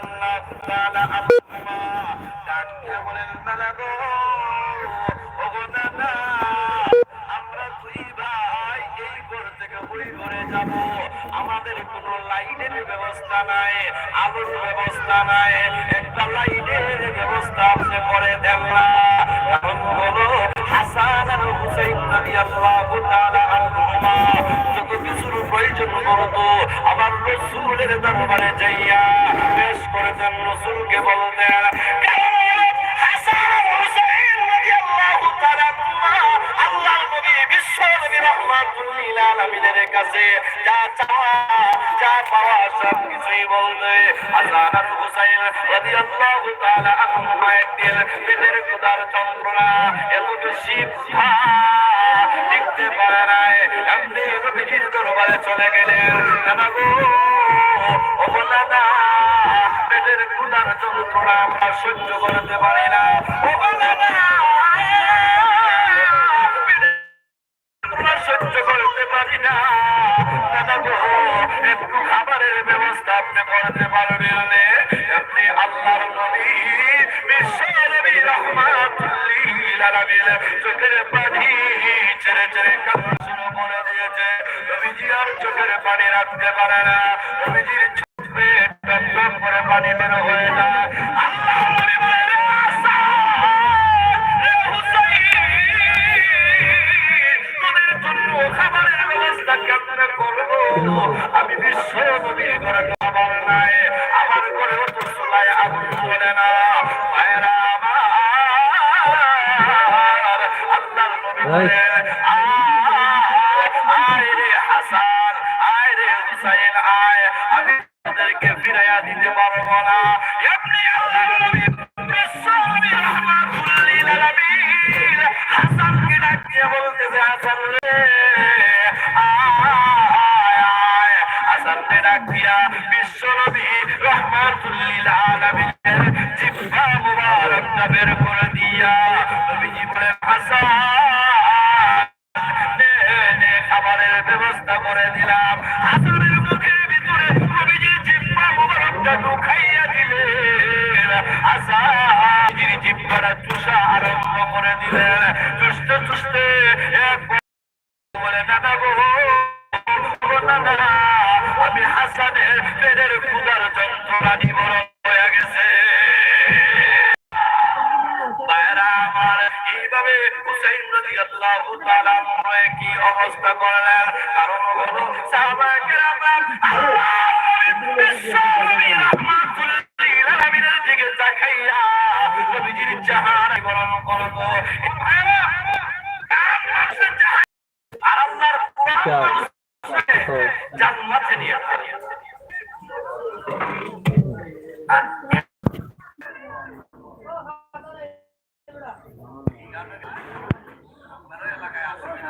আল্লাহ তাআলা আল্লাহ ডাকতে বলেন নানা গো ওগো নানা ব্যবস্থা নাই, আলোর ব্যবস্থা নাই, একটা লাইটের ব্যবস্থা আপনি করে দেন না। কারণ হলো হাসান আর হুসাইন রাদিয়াল্লাহু তাআলা আনহুমা, যত কিছুর প্রয়োজন করতো আমার রসুলের দরবারে যাইয়া পেশ করেছেন রসুলকে বলতেন হাসান? আলামিনের কাছে যা চাওয়া, যা পাওয়া সব কিছুই বলতে হাসান আর হুসাইন রাদিয়াল্লাহু তাআলা আনহুমা একদিন পেটের ক্ষুধার যন্ত্রণা এত বেশি দেখতে পারে নাই এমনি নবীজির দরবারে চলে গেলেন। নানা গো নানা পেটের ক্ষুধার যন্ত্রণা আমরা সহ্য করতে পারি না। ও একটু খাবারের ব্যবস্থা আপনি করতে পারবেন আপনি আল্লাহর নবী, বিশ্ব নবী রহমাতুল্লিল চোখের পানি ছেড়ে ছেড়ে কান্না শুরু করে দিয়েছে। নবীজি আর চোখের পানি রাখতে পারে না। নবীজির চোখে টপ করে পানি বের হয়ে যায়। আল্লাহর ঘরে খাবার নাই আমার ঘরে তো চুলায় আগুন বলে না ভাইরা আমার আল্লাহর নবী আলামিনের জিহ্বা মুবারকটা বের করে দিয়া নবীজি বলেন হাসান খাবারের ব্যবস্থা করে দিলাম। হাসানের মুখের ভিতরে নবীজি জিহ্বা মুবারকটা ঢুকাইয়া দিলেন। হাসান জিহ্বাটা চুষা আরম্ভ করে দিলেন। চুষতে চুষতে এক বলে নানা গো হুসাইন রাদিয়াল্লাহু কি অবস্থা করলেন? কারণ হলো সাহাবা کرام আল্লাহ বিশ্বনবী রাহমাতুল্লিল আলামিনের দিকে তাকাইয়া